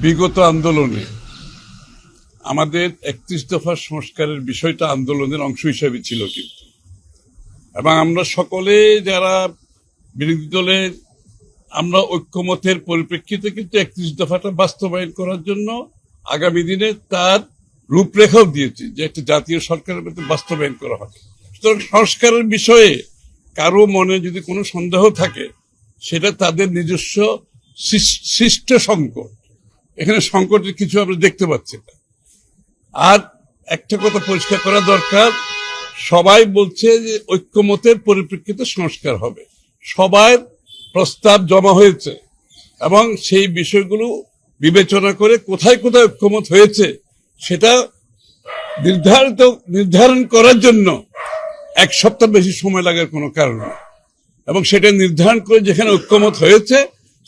বিগত আন্দোলনে আমাদের একত্রিশ দফা সংস্কারের বিষয়টা আন্দোলনের অংশ হিসেবে ছিল কিন্তু। এবং আমরা সকলে যারা বিরোধী দলের আমরা ঐক্যমতের পরিপ্রেক্ষিতে কিন্তু একত্রিশ দফাটা বাস্তবায়ন করার জন্য আগামী দিনে তার রূপরেখাও দিয়েছি যে একটা জাতীয় সরকারের মধ্যে বাস্তবায়ন করা হবে। সুতরাং সংস্কারের বিষয়ে কারও মনে যদি কোনো সন্দেহ থাকে, সেটা তাদের নিজস্ব সৃষ- সৃষ্ট সংকট। এখানে সংকটের কিছু আমরা দেখতে পাচ্ছি না। আর একটা কথা পরিষ্কার করা দরকার, সবাই বলছে যে ঐক্যমতের পরিপ্রেক্ষিতে সংস্কার হবে। সবার প্রস্তাব জমা হয়েছে এবং সেই বিষয়গুলো বিবেচনা করে কোথায় কোথায় ঐক্যমত হয়েছে সেটা নির্ধারিত, নির্ধারণ করার জন্য এক সপ্তাহ বেশি সময় লাগার কোনো কারণ এবং সেটা নির্ধারণ করে যেখানে ঐক্যমত হয়েছে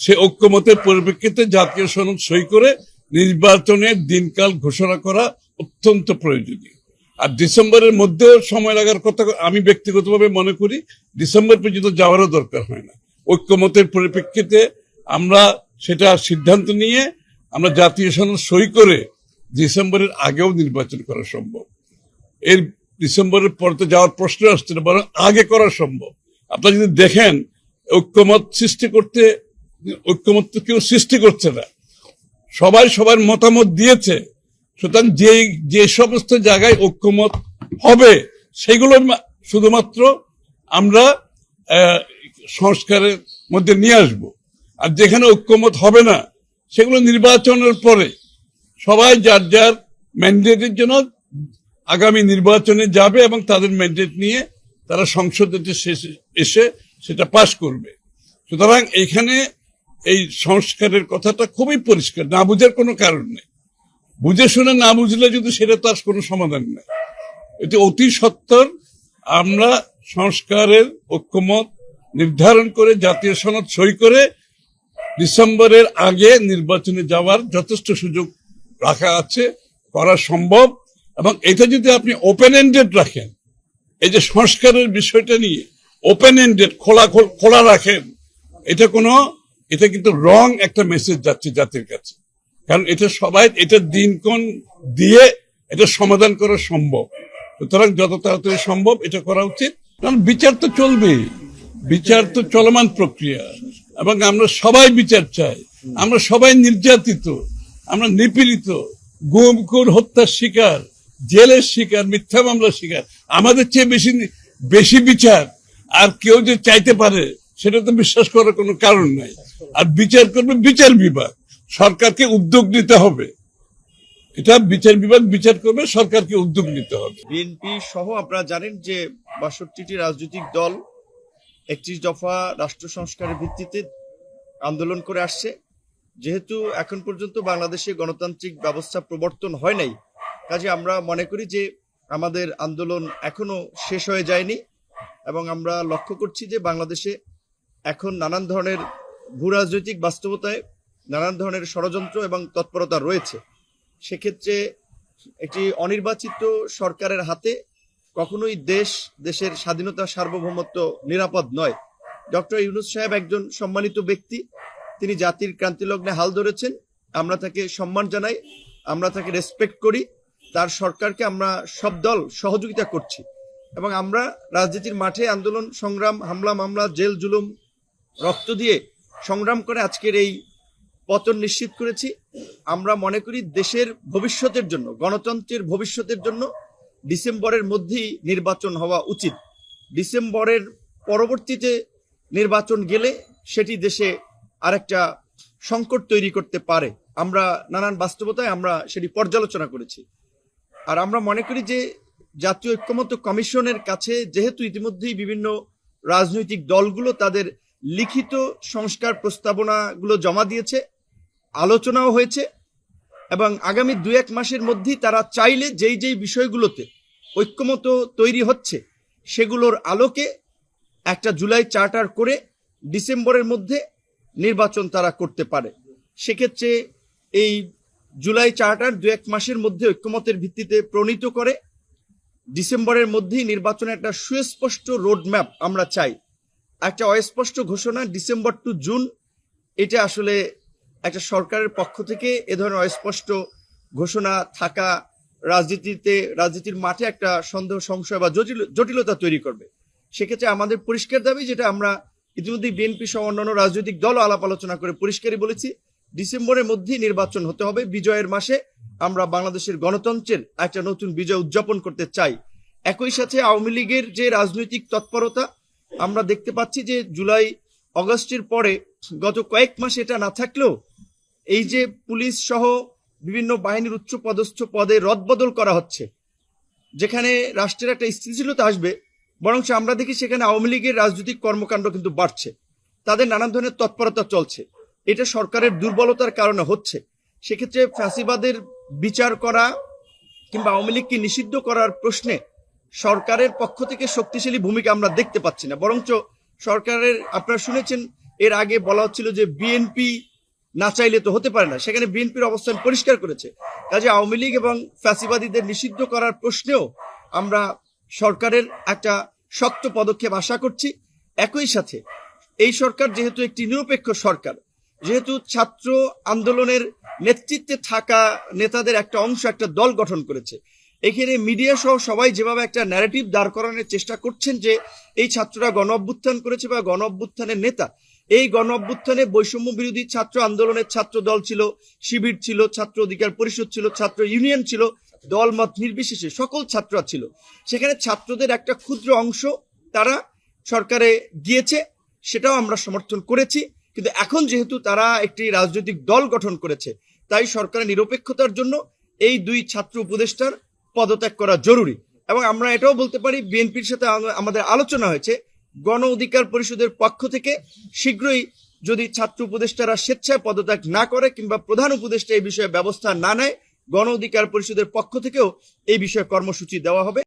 সে ঐক্যমতের পরিপ্রেক্ষিতে জাতীয় সনদ সই করে নির্বাচনের দিনকাল ঘোষণা করা অত্যন্ত প্রয়োজনীয়। আর ডিসেম্বরের মধ্যেও সময় লাগার কথা আমি ব্যক্তিগতভাবে মনে করি, ডিসেম্বর পর্যন্ত যাওয়ারও দরকার হয় না। ঐক্যমতের পরিপ্রেক্ষিতে আমরা সেটা সিদ্ধান্ত নিয়ে আমরা জাতীয় সনদ সই করে ডিসেম্বরের আগেও নির্বাচন করা সম্ভব। এর ডিসেম্বরের পর তো যাওয়ার প্রশ্ন আসছে না, বরং আগে করা সম্ভব। আপনারা যদি দেখেন, ঐক্যমত সৃষ্টি করতে ঐক্যমত তো কেউ সৃষ্টি করছে না। সবাই সবার মতামত দিয়েছে। সুতরাং যে যে সমস্ত জায়গায় ঐক্যমত হবে, সেগুলো শুধুমাত্র আমরা সংস্কারের মধ্যে নিয়ে আসব। আর যেখানে ঐক্যমত হবে না, সেগুলো নির্বাচনের পরে সবাই যার যার ম্যান্ডেটের জন্য আগামী নির্বাচনে যাবে এবং তাদের ম্যান্ডেট নিয়ে তারা সংসদে এসে সেটা পাশ করবে। সুতরাং এইখানে এই সংস্কারের কথাটা খুবই পরিষ্কার, না বুঝার কোনো কারণ নেই। বুঝে শুনে না বুঝলে যদি সেটা তার কোনো সমাধান নেই। এটি অতি সত্তর, আমরা সংস্কারের ঐক্যমত নির্ধারণ করে, জাতীয় সনদ সই করে ডিসেম্বরের আগে নির্বাচনে যাওয়ার যথেষ্ট সুযোগ রাখা আছে, করা সম্ভব। এবং এটা যদি আপনি ওপেন এন্ডেড রাখেন, এই যে সংস্কারের বিষয়টা নিয়ে ওপেন এন্ডেড খোলা খোল- রাখেন, এটা কোনো এটা কিন্তু রং একটা মেসেজ যাচ্ছে জাতির কাছে। কারণ এটা সবাই, এটা দিনক্ষণ দিয়ে এটা সমাধান করা সম্ভব। সুতরাং যত তাড়াতাড়ি সম্ভব এটা করা উচিত। কারণ বিচার তো চলবে বিচার তো চলমান প্রক্রিয়া। এবং আমরা সবাই বিচার চাই। আমরা সবাই নির্যাতিত। আমরা নিপীড়িত। গুম, খুন, হত্যার শিকার, জেলের শিকার, মিথ্যা মামলার শিকার। আমাদের চেয়ে বেশি বেশি বিচার। আর কেউ যে চাইতে পারে, সেটা তো বিশ্বাস করার কোনো কারণ নাই। আর বিচার করবে বিচার বিভাগ। সরকারকে উদ্যোগ নিতে হবে। এটা বিচার বিভাগ বিচার করবে, সরকারকে উদ্যোগ নিতে হবে। বিএনপি সহ আপনারা জানেন যে বাষট্টিটি রাজনৈতিক দল একত্রিশ দফা রাষ্ট্র সংস্কারের ভিত্তিতে আন্দোলন করে আসছে। যেহেতু এখন পর্যন্ত বাংলাদেশে গণতান্ত্রিক ব্যবস্থা প্রবর্তন হয় নাই, কাজে আমরা মনে করি যে আমাদের আন্দোলন এখনও শেষ হয়ে যায়নি এবং আমরা লক্ষ্য করছি যে বাংলাদেশে এখন নানান ধরনের ভূ রাজনৈতিক বাস্তবতায় নানান ধরনের ষড়যন্ত্র এবং তৎপরতা রয়েছে। সেক্ষেত্রে একটি অনির্বাচিত সরকারের হাতে কখনোই দেশ, দেশের স্বাধীনতা সার্বভৌমত্ব নিরাপদ নয়। ডক্টর ইউনুস সাহেব একজন সম্মানিত ব্যক্তি। তিনি জাতির ক্রান্তিলগ্নে হাল ধরেছেন। আমরা তাকে সম্মান জানাই, আমরা তাকে রেসপেক্ট করি। তার সরকারকে আমরা সব দল সহযোগিতা করছি। এবং আমরা রাজনীতির মাঠে আন্দোলন, সংগ্রাম, হামলা, মামলা, জেল, জুলুম, রক্ত দিয়ে সংগ্রাম করে আজকের এই পতন নিশ্চিত করেছি। আমরা মনে করি দেশের ভবিষ্যতের জন্য, গণতন্ত্রের ভবিষ্যতের জন্য ডিসেম্বরের মধ্যেই নির্বাচন হওয়া উচিত। ডিসেম্বরের পরবর্তীতে নির্বাচন গেলে সেটি দেশে আরেকটা সংকট তৈরি করতে পারে। আমরা নানান বাস্তবতায় আমরা সেটি পর্যালোচনা করেছি। আর আমরা মনে করি যে জাতীয় ঐক্যমত্য কমিশনের কাছে যেহেতু ইতিমধ্যেই বিভিন্ন রাজনৈতিক দলগুলো তাদের লিখিত সংস্কার প্রস্তাবনাগুলো জমা দিয়েছে, আলোচনাও হয়েছে, এবং আগামী দু এক মাসের মধ্যেই তারা চাইলে যেই যেই বিষয়গুলোতে ঐক্যমত তৈরি হচ্ছে, সেগুলোর আলোকে একটা জুলাই চার্টার করে ডিসেম্বরের মধ্যে নির্বাচন তারা করতে পারে। সেক্ষেত্রে এই জুলাই চার্টার দু এক মাসের মধ্যে ঐক্যমতের ভিত্তিতে প্রণীত করে, ডিসেম্বরের মধ্যেই নির্বাচনের একটা সুস্পষ্ট রোডম্যাপ আমরা চাই। একটা অস্পষ্ট ঘোষণা ডিসেম্বর টু জুন, এটা আসলে একটা সরকারের পক্ষ থেকে এ ধরনের অস্পষ্ট ঘোষণা থাকা রাজনীতিতে, রাজনীতির মাঠে একটা সন্দেহ, সংশয় বা জটিল, জটিলতা তৈরি করবে। সেক্ষেত্রে আমাদের পরিষ্কার দাবি যেটা আমরা ইতিমধ্যে বিএনপি সহ অন্যান্য রাজনৈতিক দলও আলাপ আলোচনা করে পরিষ্কারই বলেছি, ডিসেম্বরের মধ্যেই নির্বাচন হতে হবে। বিজয়ের মাসে আমরা বাংলাদেশের গণতন্ত্রের একটা নতুন বিজয় উদযাপন করতে চাই। একই সাথে আওয়ামী লীগের যে রাজনৈতিক তৎপরতা আমরা দেখতে পাচ্ছি যে জুলাই, অগস্টের পরে গত কয়েক মাস এটা না থাকলেও এই যে পুলিশ সহ বিভিন্ন বাহিনীর উচ্চ পদস্থ পদে রদবদল করা হচ্ছে, যেখানে রাষ্ট্রের একটা স্থিতিশীলতা আসবে বরং আমরা দেখি সেখানে আওয়ামী লীগের রাজনৈতিক কর্মকাণ্ড কিন্তু বাড়ছে, তাদের নানান ধরনের তৎপরতা চলছে, এটা সরকারের দুর্বলতার কারণে হচ্ছে, সেক্ষেত্রে ফ্যাসিবাদের বিচার করা কিংবা আওয়ামী লীগকে নিষিদ্ধ করার প্রশ্নে সরকারের পক্ষ থেকে শক্তিশালী ভূমিকা আমরা দেখতে পাচ্ছি না। বরঞ্চ সরকারের, আপনারা শুনেছেন, এর আগে বলা হচ্ছিল যে বিএনপি না চাইলে তো হতে পারে না। সেখানে বিএনপির অবস্থান পরিষ্কার করেছে। কাজে আওয়ামী লীগ এবং ফ্যাসিবাদীদের নিষিদ্ধ করার প্রশ্নেও আমরা সরকারের একটা শক্ত পদক্ষেপ আশা করছি। একই সাথে এই সরকার যেহেতু একটি নিরপেক্ষ সরকার, যেহেতু ছাত্র আন্দোলনের নেতৃত্বে থাকা নেতাদের একটা অংশ, একটা দল গঠন করেছে এখানে মিডিয়া সহ সবাই যেভাবে একটা ন্যারেটিভ দাঁড় করানোর চেষ্টা করছেন যে এই ছাত্ররা গণ অভ্যুত্থান করেছে বা গণ অভ্যুত্থানের নেতা, এই গণ অভ্যুত্থানে বৈষম্য বিরোধী ছাত্র আন্দোলনের ছাত্র দল ছিল, শিবির ছিল, ছাত্র অধিকার পরিষদ ছিল, ছাত্র ইউনিয়ন ছিল, দলমত নির্বিশেষে সকল ছাত্ররা ছিল। সেখানে ছাত্রদের একটা ক্ষুদ্র অংশ তারা সরকারে গিয়েছে, সেটাও আমরা সমর্থন করেছি। কিন্তু এখন যেহেতু তারা একটি রাজনৈতিক দল গঠন করেছে, তাই সরকারের নিরপেক্ষতার জন্য এই দুই ছাত্র উপদেষ্টার পদত্যাগ করা জরুরি। এবং আমরা এটাও বলতে পারি, বিএনপির সাথে আমাদের আলোচনা হয়েছে, গণ অধিকার পরিষদের পক্ষ থেকে শীঘ্রই যদি ছাত্র উপদেষ্টারা স্বেচ্ছায় পদত্যাগ না করে কিংবা প্রধান উপদেষ্টা এই বিষয়ে ব্যবস্থা না নেয়, গণ অধিকার পরিষদের পক্ষ থেকেও এই বিষয়ে কর্মসূচি দেওয়া হবে।